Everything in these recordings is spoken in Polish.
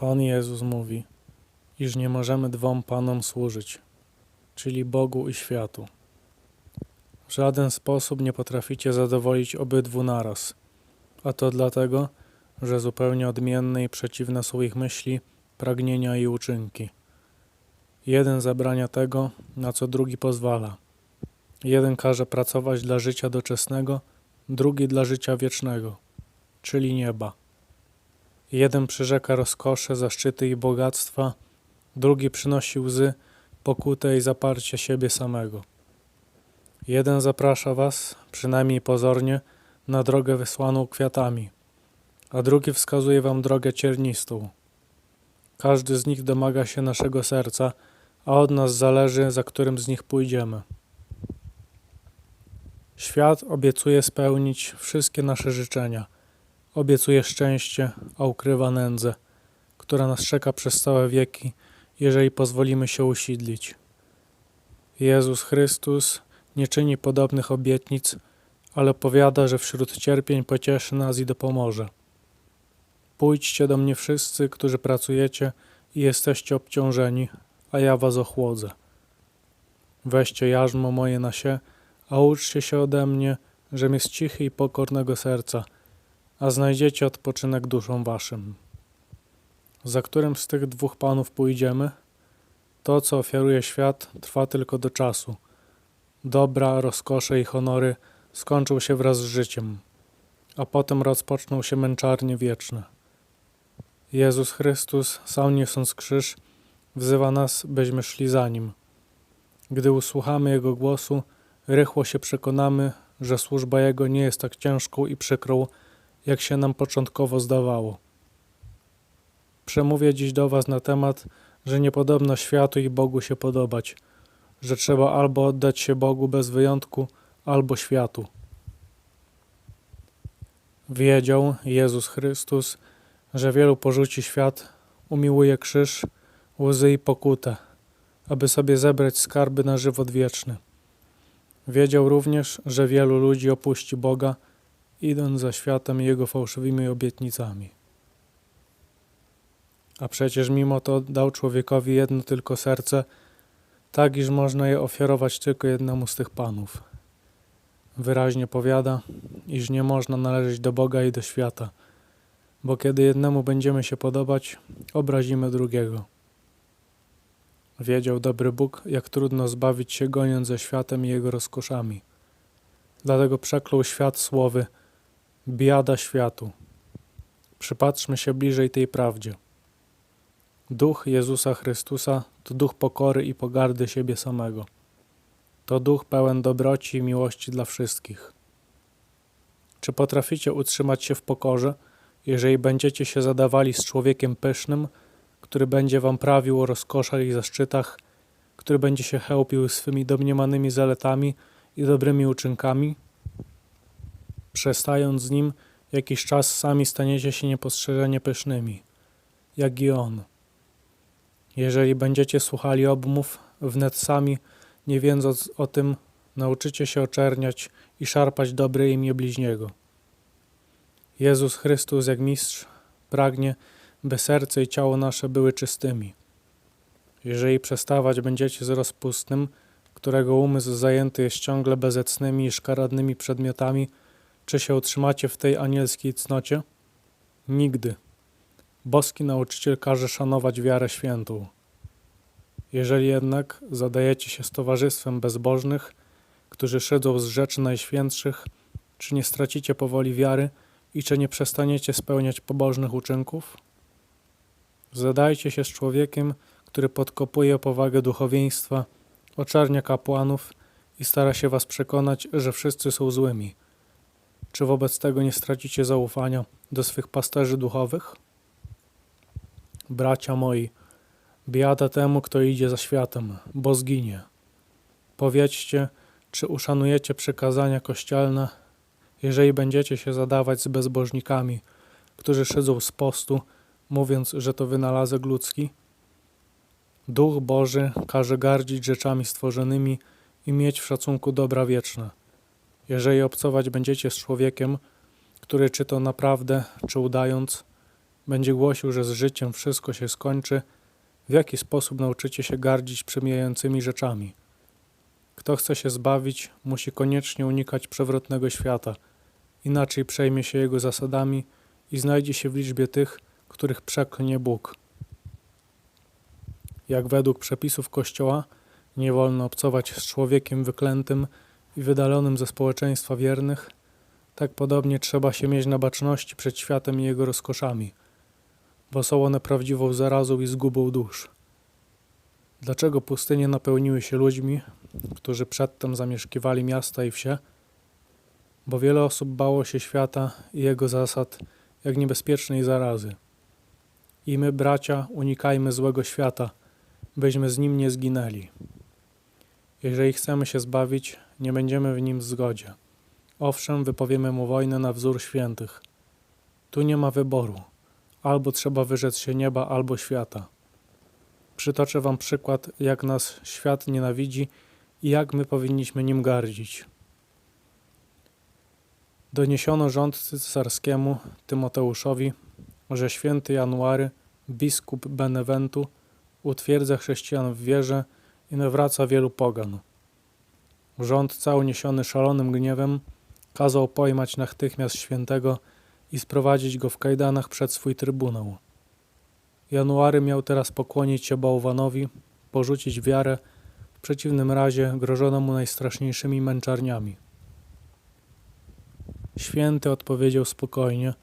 Pan Jezus mówi, iż nie możemy dwom Panom służyć, czyli Bogu i światu. W żaden sposób nie potraficie zadowolić obydwu naraz, a to dlatego, że zupełnie odmienne i przeciwne są ich myśli, pragnienia i uczynki. Jeden zabrania tego, na co drugi pozwala. Jeden każe pracować dla życia doczesnego, drugi dla życia wiecznego, czyli nieba. Jeden przyrzeka rozkosze, zaszczyty i bogactwa, drugi przynosi łzy, pokutę i zaparcie siebie samego. Jeden zaprasza was, przynajmniej pozornie, na drogę wysłaną kwiatami, a drugi wskazuje wam drogę ciernistą. Każdy z nich domaga się naszego serca, a od nas zależy, za którym z nich pójdziemy. Świat obiecuje spełnić wszystkie nasze życzenia. Obiecuje szczęście, a ukrywa nędzę, która nas czeka przez całe wieki, jeżeli pozwolimy się usidlić. Jezus Chrystus nie czyni podobnych obietnic, ale powiada, że wśród cierpień pocieszy nas i dopomoże. Pójdźcie do mnie wszyscy, którzy pracujecie i jesteście obciążeni, a ja was ochłodzę. Weźcie jarzmo moje na się, a uczcie się ode mnie, żem jest cichy i pokornego serca, a znajdziecie odpoczynek duszom waszym. Za którym z tych dwóch panów pójdziemy? To, co ofiaruje świat, trwa tylko do czasu. Dobra, rozkosze i honory skończą się wraz z życiem, a potem rozpoczną się męczarnie wieczne. Jezus Chrystus, sam niosąc krzyż, wzywa nas, byśmy szli za Nim. Gdy usłuchamy Jego głosu, rychło się przekonamy, że służba Jego nie jest tak ciężką i przykrą, jak się nam początkowo zdawało. Przemówię dziś do Was na temat, że nie podobno światu i Bogu się podobać, że trzeba albo oddać się Bogu bez wyjątku, albo światu. Wiedział Jezus Chrystus, że wielu porzuci świat, umiłuje krzyż, łzy i pokutę, aby sobie zebrać skarby na żywot wieczny. Wiedział również, że wielu ludzi opuści Boga, idąc za światem i jego fałszywymi obietnicami. A przecież mimo to dał człowiekowi jedno tylko serce, tak iż można je ofiarować tylko jednemu z tych panów. Wyraźnie powiada, iż nie można należeć do Boga i do świata, bo kiedy jednemu będziemy się podobać, obrazimy drugiego. Wiedział dobry Bóg, jak trudno zbawić się goniąc ze światem i jego rozkoszami. Dlatego przeklął świat słowy biada światu. Przypatrzmy się bliżej tej prawdzie. Duch Jezusa Chrystusa to duch pokory i pogardy siebie samego. To duch pełen dobroci i miłości dla wszystkich. Czy potraficie utrzymać się w pokorze, jeżeli będziecie się zadawali z człowiekiem pysznym, który będzie wam prawił o rozkoszach i zaszczytach, który będzie się chełpił swymi domniemanymi zaletami i dobrymi uczynkami? Przestając z nim, jakiś czas sami staniecie się niepostrzeżenie pysznymi, jak i on. Jeżeli będziecie słuchali obmów, wnet sami, nie wiedząc o tym, nauczycie się oczerniać i szarpać dobre imię bliźniego. Jezus Chrystus, jak mistrz, pragnie, by serce i ciało nasze były czystymi. Jeżeli przestawać będziecie z rozpustnym, którego umysł zajęty jest ciągle bezecnymi i szkaradnymi przedmiotami, czy się utrzymacie w tej anielskiej cnocie? Nigdy. Boski nauczyciel każe szanować wiarę świętą. Jeżeli jednak zadajecie się z towarzystwem bezbożnych, którzy szydzą z rzeczy najświętszych, czy nie stracicie powoli wiary i czy nie przestaniecie spełniać pobożnych uczynków? Zadajcie się z człowiekiem, który podkopuje powagę duchowieństwa, oczarnia kapłanów i stara się was przekonać, że wszyscy są złymi. Czy wobec tego nie stracicie zaufania do swych pasterzy duchowych? Bracia moi, biada temu, kto idzie za światem, bo zginie. Powiedzcie, czy uszanujecie przykazania kościelne, jeżeli będziecie się zadawać z bezbożnikami, którzy szydzą z postu, mówiąc, że to wynalazek ludzki? Duch Boży każe gardzić rzeczami stworzonymi i mieć w szacunku dobra wieczne. Jeżeli obcować będziecie z człowiekiem, który czy to naprawdę, czy udając, Będzie głosił, że z życiem wszystko się skończy, w jaki sposób nauczycie się gardzić przemijającymi rzeczami. Kto chce się zbawić, musi koniecznie unikać przewrotnego świata, inaczej przejmie się jego zasadami i znajdzie się w liczbie tych, których przeklnie Bóg. Jak według przepisów Kościoła nie wolno obcować z człowiekiem wyklętym i wydalonym ze społeczeństwa wiernych, tak podobnie trzeba się mieć na baczności przed światem i jego rozkoszami, bo są one prawdziwą zarazą i zgubą dusz. Dlaczego pustynie napełniły się ludźmi, którzy przedtem zamieszkiwali miasta i wsie? Bo wiele osób bało się świata i jego zasad jak niebezpiecznej zarazy. I my, bracia, unikajmy złego świata, byśmy z nim nie zginęli. Jeżeli chcemy się zbawić, nie będziemy w nim w zgodzie. Owszem, wypowiemy mu wojnę na wzór świętych. Tu nie ma wyboru. Albo trzeba wyrzec się nieba, albo świata. Przytoczę wam przykład, jak nas świat nienawidzi i jak my powinniśmy nim gardzić. Doniesiono rządcy cesarskiemu Tymoteuszowi, że święty January, biskup Beneventu, utwierdza chrześcijan w wierze i nawraca wielu pogan. Rządca, uniesiony szalonym gniewem, kazał pojmać natychmiast świętego i sprowadzić go w kajdanach przed swój trybunał. January miał teraz pokłonić się bałwanowi, porzucić wiarę, w przeciwnym razie grożono mu najstraszniejszymi męczarniami. Święty odpowiedział spokojnie,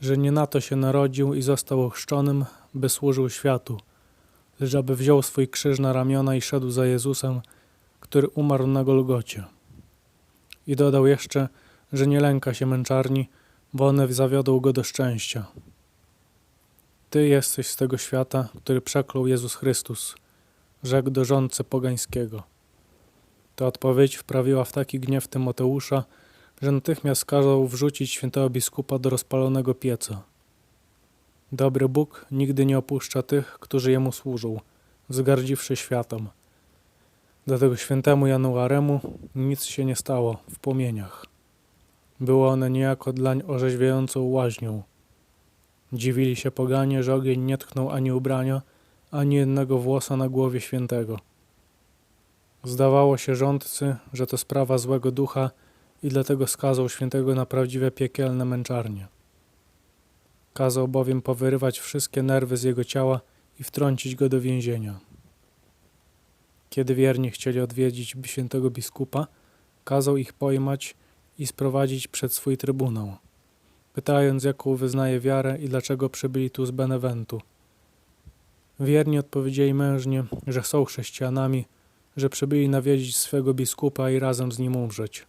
że nie na to się narodził i został ochrzczonym, by służył światu, lecz aby wziął swój krzyż na ramiona i szedł za Jezusem, który umarł na Golgocie. I dodał jeszcze, że nie lęka się męczarni, bo one zawiodą go do szczęścia. Ty jesteś z tego świata, który przeklął Jezus Chrystus, rzekł do rządcy pogańskiego. Ta odpowiedź wprawiła w taki gniew Tymoteusza, że natychmiast kazał wrzucić świętego biskupa do rozpalonego pieca. Dobry Bóg nigdy nie opuszcza tych, którzy Jemu służą, wzgardziwszy światem. Dlatego świętemu Januaremu nic się nie stało w płomieniach. Było one niejako dlań orzeźwiającą łaźnią. Dziwili się poganie, że ogień nie tknął ani ubrania, ani jednego włosa na głowie świętego. Zdawało się rządcy, że to sprawa złego ducha i dlatego skazał świętego na prawdziwe piekielne męczarnie. Kazał bowiem powyrywać wszystkie nerwy z jego ciała i wtrącić go do więzienia. Kiedy wierni chcieli odwiedzić świętego biskupa, kazał ich pojmać i sprowadzić przed swój trybunał, pytając, jaką wyznaje wiarę i dlaczego przybyli tu z Beneventu. Wierni odpowiedzieli mężnie, że są chrześcijanami, że przybyli nawiedzić swego biskupa i razem z nim umrzeć.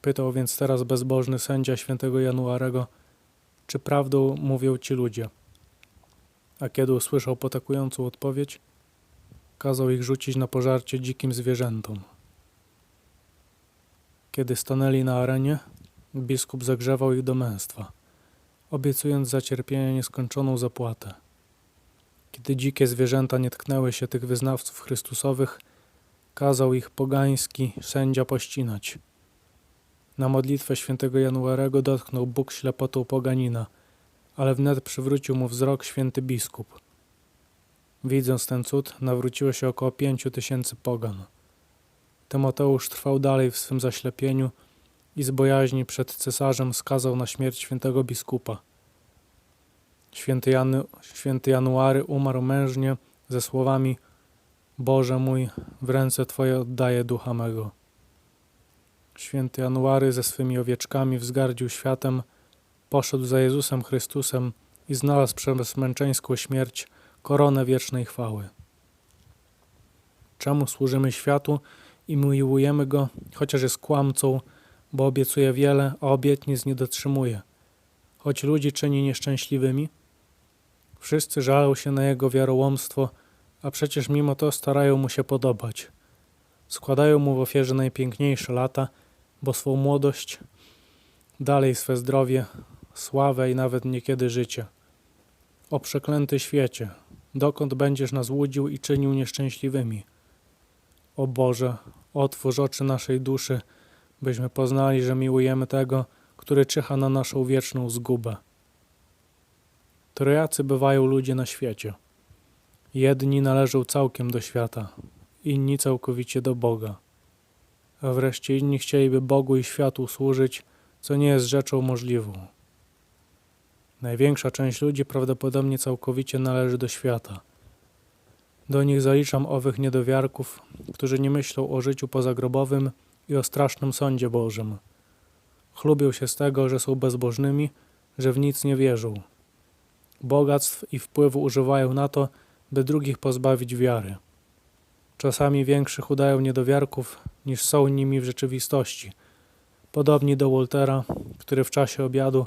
Pytał więc teraz bezbożny sędzia świętego Januarego, czy prawdą mówią ci ludzie. A kiedy usłyszał potakującą odpowiedź, kazał ich rzucić na pożarcie dzikim zwierzętom. Kiedy stanęli na arenie, biskup zagrzewał ich do męstwa, obiecując za cierpienie nieskończoną zapłatę. Kiedy dzikie zwierzęta nie tknęły się tych wyznawców Chrystusowych, kazał ich pogański sędzia pościnać. Na modlitwę świętego Januarego dotknął Bóg ślepotą poganina, ale wnet przywrócił mu wzrok święty biskup. Widząc ten cud, nawróciło się około pięciu tysięcy pogan. Tymoteusz trwał dalej w swym zaślepieniu i z bojaźni przed cesarzem skazał na śmierć świętego biskupa. Święty, Janu, święty January umarł mężnie ze słowami Boże mój, w ręce Twoje oddaję ducha mego. Święty January ze swymi owieczkami wzgardził światem, poszedł za Jezusem Chrystusem i znalazł przez męczeńską śmierć koronę wiecznej chwały. Czemu służymy światu i miłujemy go, chociaż jest kłamcą, bo obiecuje wiele, a obietnic nie dotrzymuje, choć ludzi czyni nieszczęśliwymi? Wszyscy żalą się na jego wiarołomstwo, a przecież mimo to starają mu się podobać. Składają mu w ofierze najpiękniejsze lata, bo swą młodość, dalej swe zdrowie, sławę i nawet niekiedy życie. O przeklęty świecie, dokąd będziesz nas łudził i czynił nieszczęśliwymi? O Boże, otwórz oczy naszej duszy, byśmy poznali, że miłujemy tego, który czyha na naszą wieczną zgubę. Trojacy bywają ludzie na świecie. Jedni należą całkiem do świata, inni całkowicie do Boga. A wreszcie inni chcieliby Bogu i światu służyć, co nie jest rzeczą możliwą. Największa część ludzi prawdopodobnie całkowicie należy do świata. Do nich zaliczam owych niedowiarków, którzy nie myślą o życiu pozagrobowym i o strasznym sądzie Bożym. Chlubią się z tego, że są bezbożnymi, że w nic nie wierzą. Bogactw i wpływu używają na to, by drugich pozbawić wiary. Czasami większych udają niedowiarków, niż są nimi w rzeczywistości. Podobni do Waltera, który w czasie obiadu,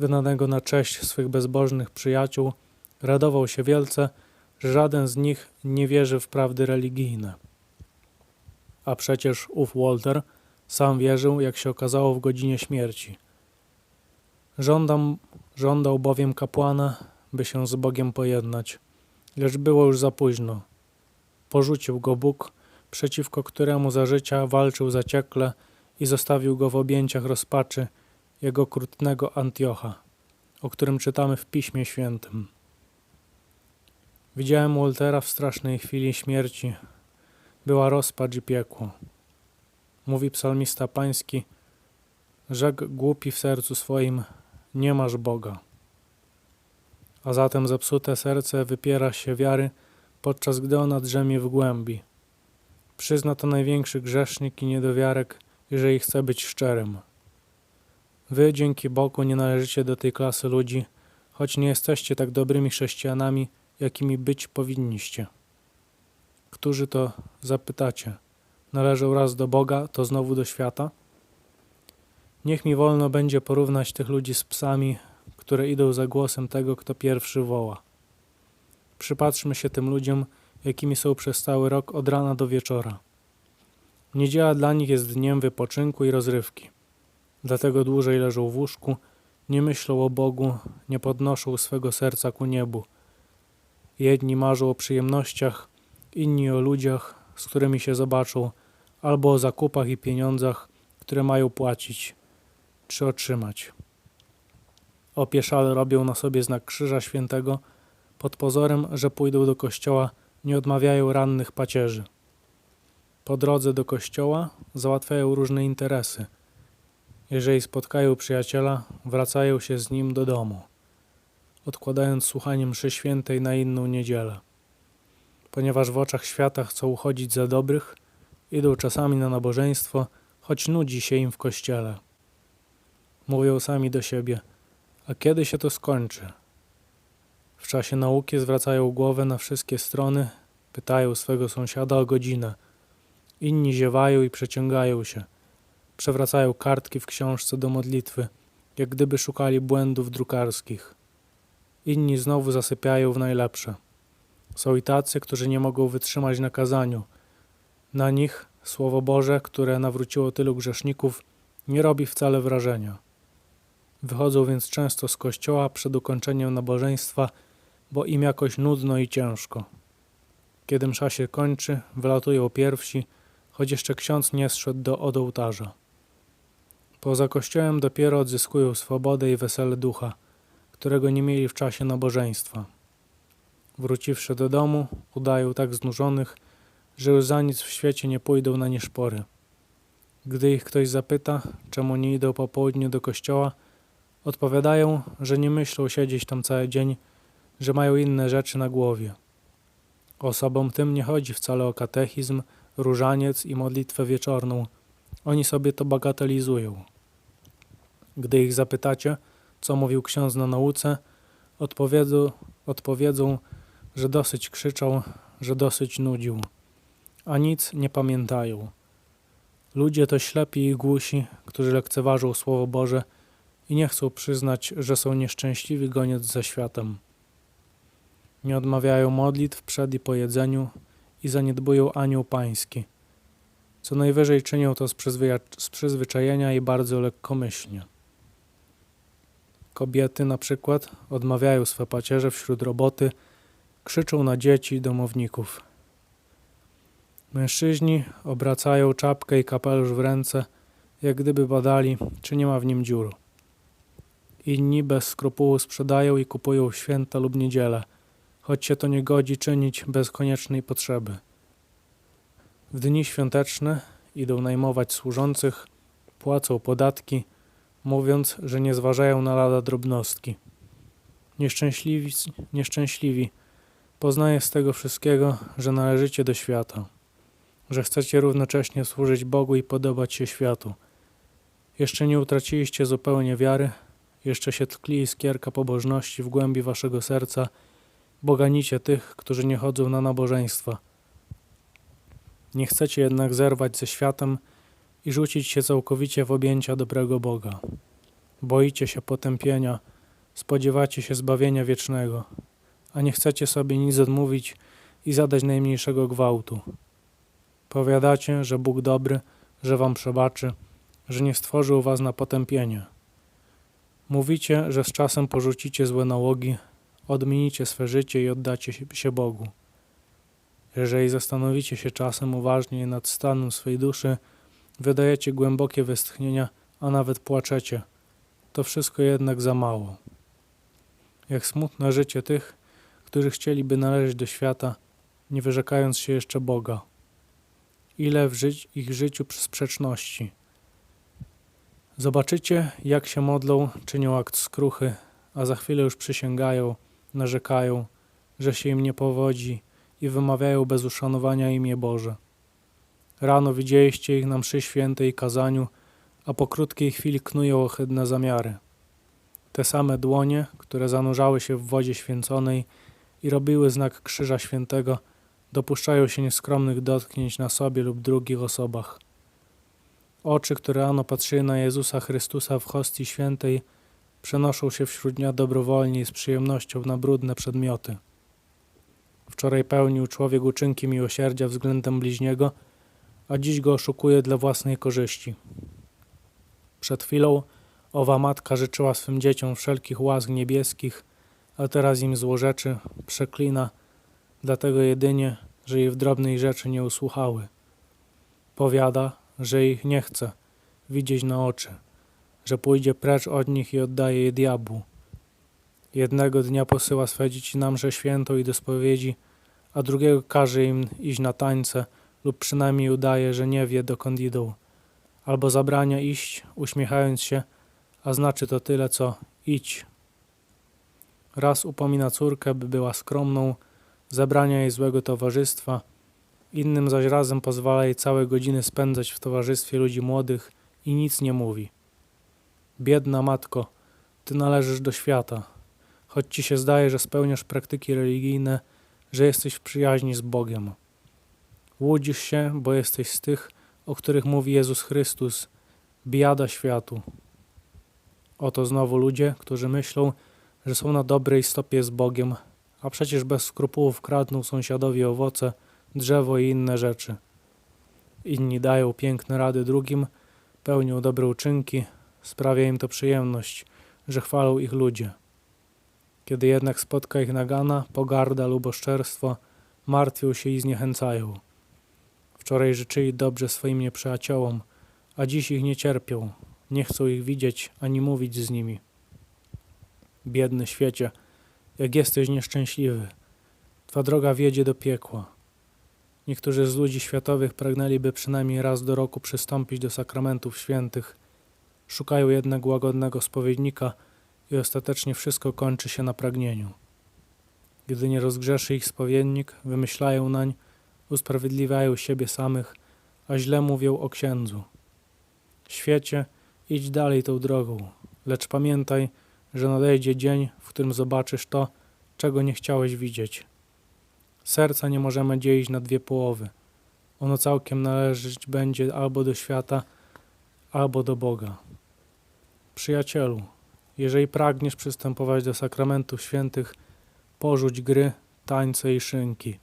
wydanego na cześć swych bezbożnych przyjaciół, radował się wielce, że żaden z nich nie wierzy w prawdy religijne. A przecież ów Walter sam wierzył, jak się okazało, w godzinie śmierci. Żądam, żądał bowiem kapłana, by się z Bogiem pojednać, lecz było już za późno. Porzucił go Bóg, przeciwko któremu za życia walczył zaciekle i zostawił go w objęciach rozpaczy jego okrutnego Antiocha, o którym czytamy w Piśmie Świętym. Widziałem Waltera w strasznej chwili śmierci. Była rozpacz i piekło. Mówi psalmista pański, rzekł głupi w sercu swoim, nie masz Boga. A zatem zepsute serce wypiera się wiary, podczas gdy ona drzemie w głębi. Przyzna to największy grzesznik i niedowiarek, jeżeli chce być szczerym. Wy dzięki Bogu nie należycie do tej klasy ludzi, choć nie jesteście tak dobrymi chrześcijanami, jakimi być powinniście. Którzy to zapytacie? Należą raz do Boga, to znowu do świata? Niech mi wolno będzie porównać tych ludzi z psami, które idą za głosem tego, kto pierwszy woła. Przypatrzmy się tym ludziom, jakimi są przez cały rok od rana do wieczora. Niedziela dla nich jest dniem wypoczynku i rozrywki. Dlatego dłużej leżą w łóżku, nie myślą o Bogu, nie podnoszą swego serca ku niebu. Jedni marzą o przyjemnościach, inni o ludziach, z którymi się zobaczą, albo o zakupach i pieniądzach, które mają płacić czy otrzymać. Opieszale robią na sobie znak Krzyża Świętego, pod pozorem, że pójdą do kościoła, nie odmawiają rannych pacierzy. Po drodze do kościoła załatwiają różne interesy. Jeżeli spotkają przyjaciela, wracają się z nim do domu, odkładając słuchanie mszy świętej na inną niedzielę. Ponieważ w oczach świata chcą uchodzić za dobrych, idą czasami na nabożeństwo, choć nudzi się im w kościele. Mówią sami do siebie, a kiedy się to skończy? W czasie nauki zwracają głowę na wszystkie strony, pytają swego sąsiada o godzinę. Inni ziewają i przeciągają się. Przewracają kartki w książce do modlitwy, jak gdyby szukali błędów drukarskich. Inni znowu zasypiają w najlepsze. Są i tacy, którzy nie mogą wytrzymać na kazaniu. Na nich Słowo Boże, które nawróciło tylu grzeszników, nie robi wcale wrażenia. Wychodzą więc często z kościoła przed ukończeniem nabożeństwa, bo im jakoś nudno i ciężko. Kiedy msza się kończy, wylatują pierwsi, choć jeszcze ksiądz nie zszedł do od ołtarza. Poza kościołem dopiero odzyskują swobodę i wesele ducha, którego nie mieli w czasie nabożeństwa. Wróciwszy do domu, udają tak znużonych, że już za nic w świecie nie pójdą na nieszpory. Gdy ich ktoś zapyta, czemu nie idą po południu do kościoła, odpowiadają, że nie myślą siedzieć tam cały dzień, że mają inne rzeczy na głowie. Osobom tym nie chodzi wcale o katechizm, różaniec i modlitwę wieczorną. Oni sobie to bagatelizują. Gdy ich zapytacie, co mówił ksiądz na nauce, odpowiedzą, odpowiedzą że dosyć krzyczał, że dosyć nudził, a nic nie pamiętają. Ludzie to ślepi i głusi, którzy lekceważą Słowo Boże i nie chcą przyznać, że są nieszczęśliwi goniec za światem. Nie odmawiają modlitw przed i po jedzeniu i zaniedbują anioł pański. Co najwyżej czynią to z, z przyzwyczajenia i bardzo lekkomyślnie. Kobiety na przykład odmawiają swe pacierze wśród roboty, krzyczą na dzieci i domowników. Mężczyźni obracają czapkę i kapelusz w ręce, jak gdyby badali, czy nie ma w nim dziur. Inni bez skrupułu sprzedają i kupują święta lub niedzielę, choć się to nie godzi czynić bez koniecznej potrzeby. W dni świąteczne idą najmować służących, płacą podatki, mówiąc, że nie zważają na lada drobnostki. Nieszczęśliwi, nieszczęśliwi, poznaję z tego wszystkiego, że należycie do świata, że chcecie równocześnie służyć Bogu i podobać się światu. Jeszcze nie utraciliście zupełnie wiary, jeszcze się tkli iskierka pobożności w głębi waszego serca, boganicie tych, którzy nie chodzą na nabożeństwa. Nie chcecie jednak zerwać ze światem i rzucić się całkowicie w objęcia dobrego Boga. Boicie się potępienia, spodziewacie się zbawienia wiecznego, a nie chcecie sobie nic odmówić i zadać najmniejszego gwałtu. Powiadacie, że Bóg dobry, że wam przebaczy, że nie stworzył was na potępienie. Mówicie, że z czasem porzucicie złe nałogi, odmienicie swe życie i oddacie się- Bogu. Jeżeli zastanowicie się czasem uważnie nad stanem swej duszy, wydajecie głębokie westchnienia, a nawet płaczecie. To wszystko jednak za mało. Jak smutne życie tych, którzy chcieliby należeć do świata, nie wyrzekając się jeszcze Boga. Ile w ży- ich życiu sprzeczności. Zobaczycie, jak się modlą, czynią akt skruchy, a za chwilę już przysięgają, narzekają, że się im nie powodzi i wymawiają bez uszanowania imię Boże. Rano widzieliście ich na mszy świętej i kazaniu, a po krótkiej chwili knują ohydne zamiary. Te same dłonie, które zanurzały się w wodzie święconej i robiły znak Krzyża Świętego, dopuszczają się nieskromnych dotknięć na sobie lub drugich osobach. Oczy, które rano patrzyły na Jezusa Chrystusa w hostii świętej, przenoszą się wśród dnia dobrowolnie i z przyjemnością na brudne przedmioty. Wczoraj pełnił człowiek uczynki miłosierdzia względem bliźniego, a dziś go oszukuje dla własnej korzyści. Przed chwilą owa matka życzyła swym dzieciom wszelkich łask niebieskich, a teraz im złorzeczy, przeklina, dlatego jedynie, że jej w drobnej rzeczy nie usłuchały. Powiada, że ich nie chce widzieć na oczy, że pójdzie precz od nich i oddaje je diabłu. Jednego dnia posyła swe dzieci na mszę świętą i do spowiedzi, a drugiego każe im iść na tańce lub przynajmniej udaje, że nie wie dokąd idą. Albo zabrania iść, uśmiechając się, a znaczy to tyle co idź. Raz upomina córkę, by była skromną, zabrania jej złego towarzystwa, innym zaś razem pozwala jej całe godziny spędzać w towarzystwie ludzi młodych i nic nie mówi. Biedna matko, ty należysz do świata, choć ci się zdaje, że spełniasz praktyki religijne, że jesteś w przyjaźni z Bogiem. Łudzisz się, bo jesteś z tych, o których mówi Jezus Chrystus, biada światu. Oto znowu ludzie, którzy myślą, że są na dobrej stopie z Bogiem, a przecież bez skrupułów kradną sąsiadowi owoce, drzewo i inne rzeczy. Inni dają piękne rady drugim, pełnią dobre uczynki, sprawia im to przyjemność, że chwalą ich ludzie. Kiedy jednak spotka ich nagana, pogarda lub oszczerstwo, martwią się i zniechęcają. Wczoraj życzyli dobrze swoim nieprzyjaciołom, a dziś ich nie cierpią, nie chcą ich widzieć ani mówić z nimi. Biedny świecie, jak jesteś nieszczęśliwy, twa droga wiedzie do piekła. Niektórzy z ludzi światowych pragnęliby przynajmniej raz do roku przystąpić do sakramentów świętych, szukają jednak łagodnego spowiednika i ostatecznie wszystko kończy się na pragnieniu. Gdy nie rozgrzeszy ich spowiednik, wymyślają nań, usprawiedliwiają siebie samych, a źle mówią o księdzu. Świecie, idź dalej tą drogą, lecz pamiętaj, że nadejdzie dzień, w którym zobaczysz to, czego nie chciałeś widzieć. Serca nie możemy dzielić na dwie połowy. Ono całkiem należeć będzie albo do świata, albo do Boga. Przyjacielu, jeżeli pragniesz przystępować do sakramentów świętych, porzuć gry, tańce i szynki.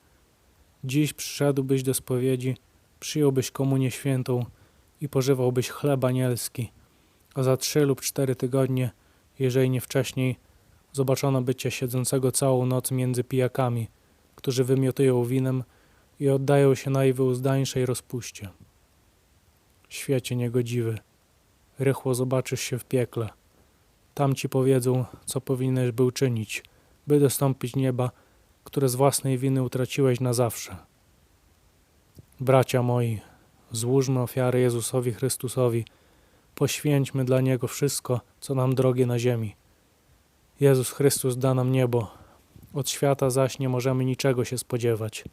Dziś przyszedłbyś do spowiedzi, przyjąłbyś komunię świętą i pożywałbyś chleb anielski, a za trzy lub cztery tygodnie, jeżeli nie wcześniej, zobaczono by cię siedzącego całą noc między pijakami, którzy wymiotują winem i oddają się najwyuzdańszej rozpuście. Świecie niegodziwy, rychło zobaczysz się w piekle. Tam ci powiedzą, co powinieneś był czynić, by dostąpić nieba, które z własnej winy utraciłeś na zawsze. Bracia moi, złóżmy ofiary Jezusowi Chrystusowi, poświęćmy dla Niego wszystko, co nam drogie na ziemi. Jezus Chrystus da nam niebo, od świata zaś nie możemy niczego się spodziewać.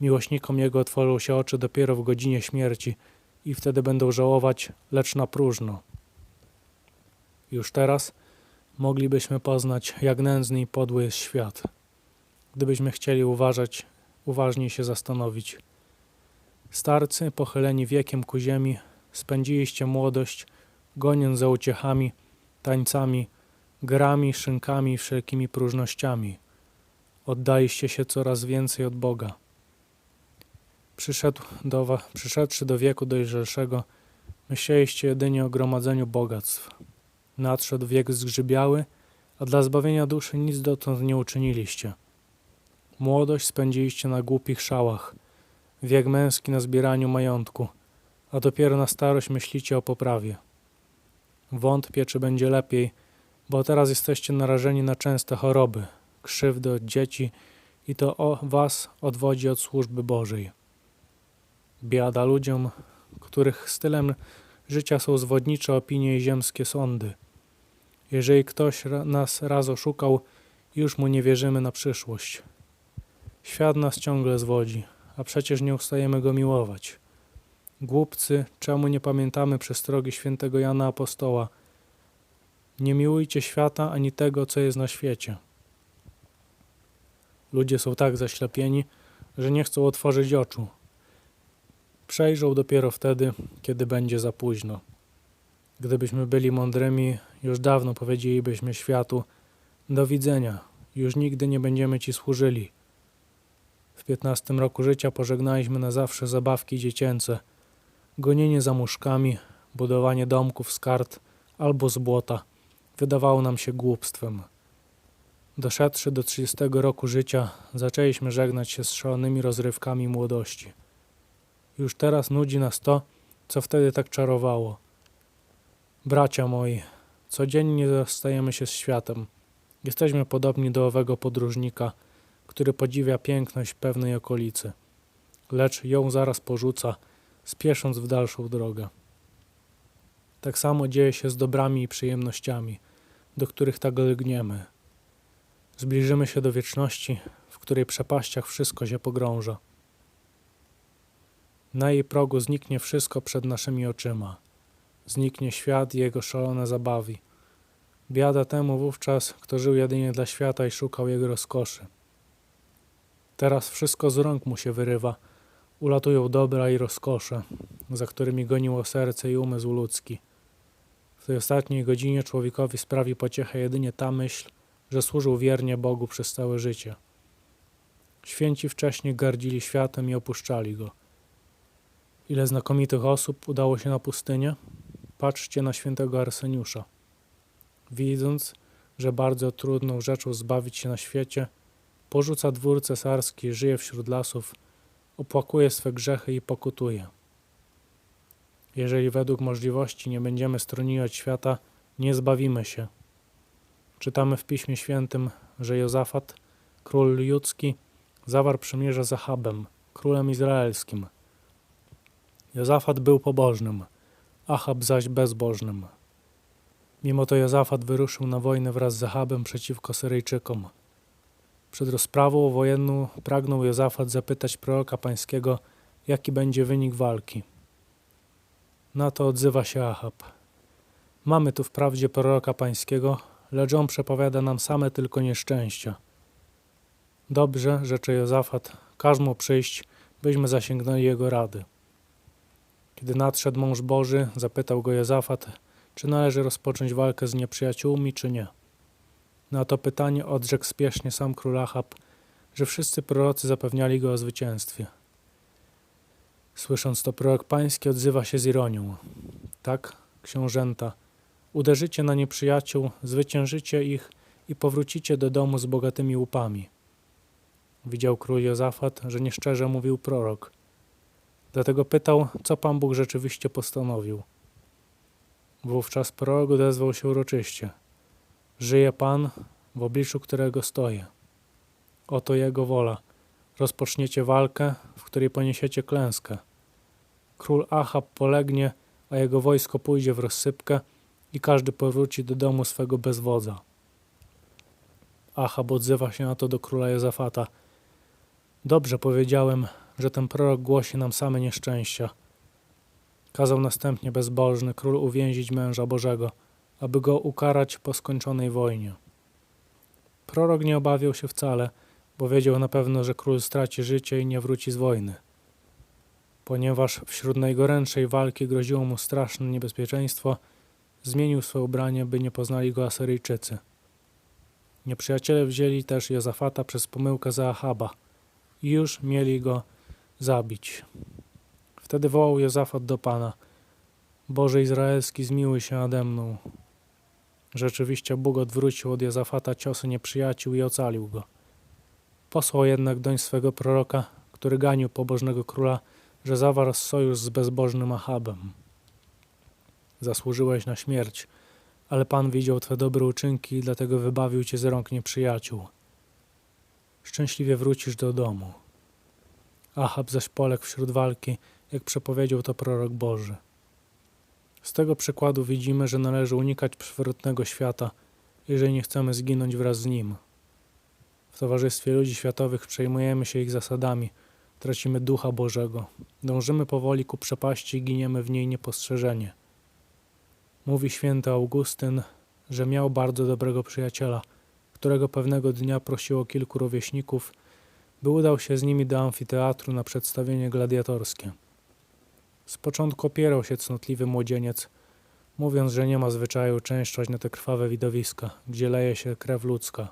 Miłośnikom Jego otworzą się oczy dopiero w godzinie śmierci i wtedy będą żałować, lecz na próżno. Już teraz moglibyśmy poznać, jak nędzny i podły jest świat. Gdybyśmy chcieli uważać, uważnie się zastanowić. Starcy, pochyleni wiekiem ku ziemi, spędziliście młodość, goniąc za uciechami, tańcami, grami, szynkami i wszelkimi próżnościami. Oddaliście się coraz więcej od Boga. Przyszedł do przyszedłszy do wieku dojrzalszego, myśleliście jedynie o gromadzeniu bogactw. Nadszedł wiek zgrzybiały, a dla zbawienia duszy nic dotąd nie uczyniliście. Młodość spędziliście na głupich szałach, wiek męski na zbieraniu majątku, a dopiero na starość myślicie o poprawie. Wątpię, czy będzie lepiej, bo teraz jesteście narażeni na częste choroby, krzywdy od dzieci i to o was odwodzi od służby Bożej. Biada ludziom, których stylem życia są zwodnicze opinie i ziemskie sądy. Jeżeli ktoś nas raz oszukał, już mu nie wierzymy na przyszłość. Świat nas ciągle zwodzi, a przecież nie ustajemy go miłować. Głupcy, czemu nie pamiętamy przestrogi świętego Jana Apostoła? Nie miłujcie świata ani tego, co jest na świecie. Ludzie są tak zaślepieni, że nie chcą otworzyć oczu. Przejrzą dopiero wtedy, kiedy będzie za późno. Gdybyśmy byli mądrymi, już dawno powiedzielibyśmy światu: Do widzenia, już nigdy nie będziemy ci służyli. W piętnastym roku życia pożegnaliśmy na zawsze zabawki dziecięce, gonienie za muszkami, budowanie domków z kart albo z błota wydawało nam się głupstwem. Doszedłszy do 30 roku życia, zaczęliśmy żegnać się z szalonymi rozrywkami młodości. Już teraz nudzi nas to, co wtedy tak czarowało. Bracia moi, codziennie zastajemy się z światem. Jesteśmy podobni do owego podróżnika, który podziwia piękność pewnej okolicy, lecz ją zaraz porzuca, spiesząc w dalszą drogę. Tak samo dzieje się z dobrami i przyjemnościami, do których tak lgniemy. Zbliżymy się do wieczności, w której przepaściach wszystko się pogrąża. Na jej progu zniknie wszystko przed naszymi oczyma. Zniknie świat i jego szalone zabawi. Biada temu wówczas, kto żył jedynie dla świata i szukał jego rozkoszy. Teraz wszystko z rąk mu się wyrywa. Ulatują dobra i rozkosze, za którymi goniło serce i umysł ludzki. W tej ostatniej godzinie człowiekowi sprawi pociechę jedynie ta myśl, że służył wiernie Bogu przez całe życie. Święci wcześniej gardzili światem i opuszczali go. Ile znakomitych osób udało się na pustynię? Patrzcie na świętego Arseniusza. Widząc, że bardzo trudną rzeczą zbawić się na świecie, porzuca dwór cesarski, żyje wśród lasów, opłakuje swe grzechy i pokutuje. Jeżeli według możliwości nie będziemy stronić od świata, nie zbawimy się. Czytamy w Piśmie Świętym, że Jozafat, król judzki, zawarł przymierze z Achabem, królem izraelskim. Jozafat był pobożnym, Achab zaś bezbożnym. Mimo to Jozafat wyruszył na wojnę wraz z Achabem przeciwko Syryjczykom. Przed rozprawą wojenną pragnął Jozafat zapytać proroka pańskiego, jaki będzie wynik walki. Na to odzywa się Achab. Mamy tu wprawdzie proroka pańskiego, lecz on przepowiada nam same tylko nieszczęścia. Dobrze, rzecze Jozafat, każ mu przyjść, byśmy zasięgnęli jego rady. Kiedy nadszedł mąż Boży, zapytał go Jozafat, czy należy rozpocząć walkę z nieprzyjaciółmi, czy nie. Na to pytanie odrzekł spiesznie sam król Achab, że wszyscy prorocy zapewniali go o zwycięstwie. Słysząc to, prorok pański odzywa się z ironią. Tak, książęta, uderzycie na nieprzyjaciół, zwyciężycie ich i powrócicie do domu z bogatymi łupami. Widział król Jozafat, że nieszczerze mówił prorok. Dlatego pytał, co Pan Bóg rzeczywiście postanowił. Wówczas prorok odezwał się uroczyście – Żyje Pan, w obliczu którego stoję. Oto Jego wola. Rozpoczniecie walkę, w której poniesiecie klęskę. Król Achab polegnie, a jego wojsko pójdzie w rozsypkę i każdy powróci do domu swego bez wodza. Achab odzywa się na to do króla Jozafata. Dobrze powiedziałem, że ten prorok głosi nam same nieszczęścia. Kazał następnie bezbożny król uwięzić męża Bożego, aby go ukarać po skończonej wojnie. Prorok nie obawiał się wcale, bo wiedział na pewno, że król straci życie i nie wróci z wojny. Ponieważ wśród najgorętszej walki groziło mu straszne niebezpieczeństwo, zmienił swe ubranie, by nie poznali go Asyryjczycy. Nieprzyjaciele wzięli też Jozafata przez pomyłkę za Achaba i już mieli go zabić. Wtedy wołał Jozafat do Pana: Boże Izraelski, zmiłuj się nade mną. Rzeczywiście Bóg odwrócił od Jozafata ciosy nieprzyjaciół i ocalił go. Posłał jednak doń swego proroka, który ganił pobożnego króla, że zawarł sojusz z bezbożnym Achabem. Zasłużyłeś na śmierć, ale Pan widział Twe dobre uczynki i dlatego wybawił Cię z rąk nieprzyjaciół. Szczęśliwie wrócisz do domu. Achab zaś poległ wśród walki, jak przepowiedział to prorok Boży. Z tego przykładu widzimy, że należy unikać przewrotnego świata, jeżeli nie chcemy zginąć wraz z nim. W towarzystwie ludzi światowych przejmujemy się ich zasadami, tracimy ducha Bożego, dążymy powoli ku przepaści i giniemy w niej niepostrzeżenie. Mówi święty Augustyn, że miał bardzo dobrego przyjaciela, którego pewnego dnia prosiło kilku rówieśników, by udał się z nimi do amfiteatru na przedstawienie gladiatorskie. Z początku opierał się cnotliwy młodzieniec, mówiąc, że nie ma zwyczaju częszczać na te krwawe widowiska, gdzie leje się krew ludzka.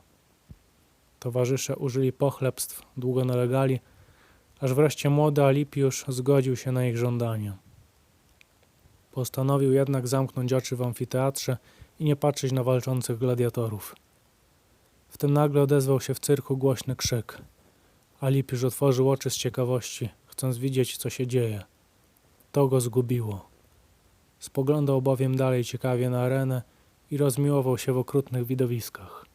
Towarzysze użyli pochlebstw, długo nalegali, aż wreszcie młody Alipiusz zgodził się na ich żądanie. Postanowił jednak zamknąć oczy w amfiteatrze i nie patrzeć na walczących gladiatorów. Wtem nagle odezwał się w cyrku głośny krzyk. Alipiusz otworzył oczy z ciekawości, chcąc widzieć, co się dzieje. To go zgubiło. Spoglądał bowiem dalej ciekawie na arenę i rozmiłował się w okrutnych widowiskach.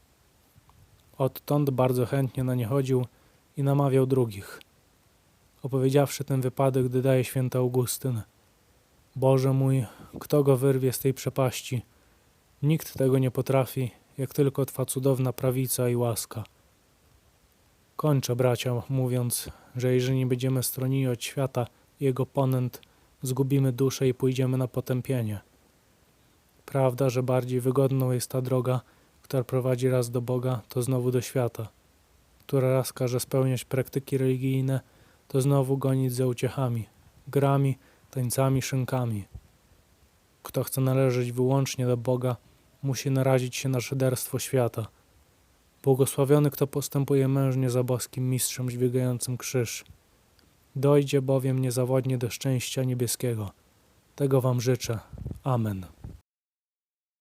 Odtąd bardzo chętnie na nie chodził i namawiał drugich. Opowiedziawszy ten wypadek, dodaje święty Augustyn. Boże mój, kto go wyrwie z tej przepaści? Nikt tego nie potrafi, jak tylko Twa cudowna prawica i łaska. Kończę, bracia, mówiąc, że jeżeli nie będziemy stronili od świata i jego ponęt, zgubimy duszę i pójdziemy na potępienie. Prawda, że bardziej wygodną jest ta droga, która prowadzi raz do Boga, to znowu do świata, która raz każe spełniać praktyki religijne, to znowu gonić za uciechami, grami, tańcami, szynkami. Kto chce należeć wyłącznie do Boga, musi narazić się na szyderstwo świata. Błogosławiony, kto postępuje mężnie za boskim mistrzem dźwigającym krzyż. Dojdzie bowiem niezawodnie do szczęścia niebieskiego. Tego wam życzę. Amen.